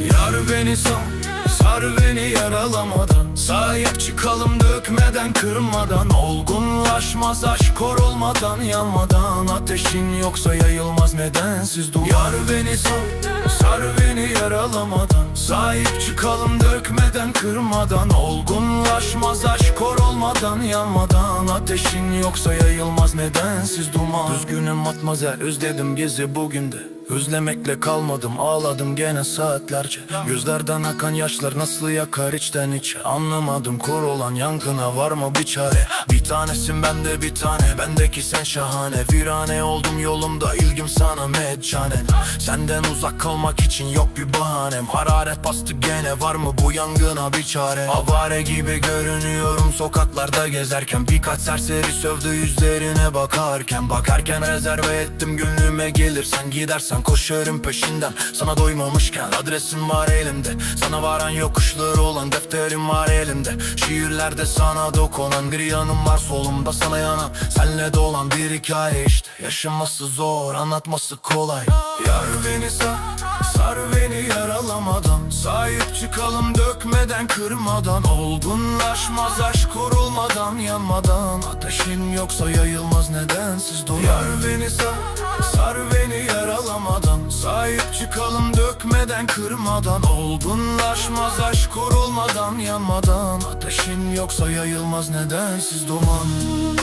Yar beni sar, sar beni yaralamadan. Sahip çıkalım dökmeden kırmadan. Olgunlaşmaz aşk kor olmadan yanmadan. Ateşin yoksa yayılmaz nedensiz duman Yar beni sar, sar beni yaralamadan. Sahip çıkalım dökmeden kırmadan. Olgunlaşmaz aşk kor olmadan yanmadan. Ateşin yoksa yayılmaz nedensiz duman Düzgünüm atmazel özledim gezi bugün de. Özlemekle kalmadım ağladım gene saatlerce. Gözlerden akan yaşlar nasıl yakar içten içe? Anlamadım kor olan yankına var mı bir çare. Bir tanesin bende bir tane. Bendeki sen şahane. Virane oldum yolumda ilgim sana meccane Senden uzak kalmak için yok bir bahanem. Hararet bastı gene var mı bu yangına bir çare? Avare gibi görünüyorum sokaklarda gezerken. Birkaç serseri sövdü yüzlerine bakarken. Bakarken rezerve ettim gönlüme gelirsen Gidersen koşarım peşinden. Sana doymamışken adresin var elimde. Sana varan yokuşlar olan defterim var elimde. Şiirlerde sana dokunan bir yanım var solumda sana yanan Senle dolan bir hikaye işte. Yaşaması zor anlatması kolay. Yar beni sar, sar beni yaralamadan. Sahip çıkalım dökmeden kırmadan. Olgunlaşmaz aşk korulmadan yanmadan. Ateşin yoksa yayılmaz nedensiz dolan Yar beni sar, sar beni yaralamadan. Sahip çıkalım dökmeden kırmadan. Olgunlaşmaz aşk korulmadan yanmadan. Ateşin yoksa yayılmaz nedensiz duman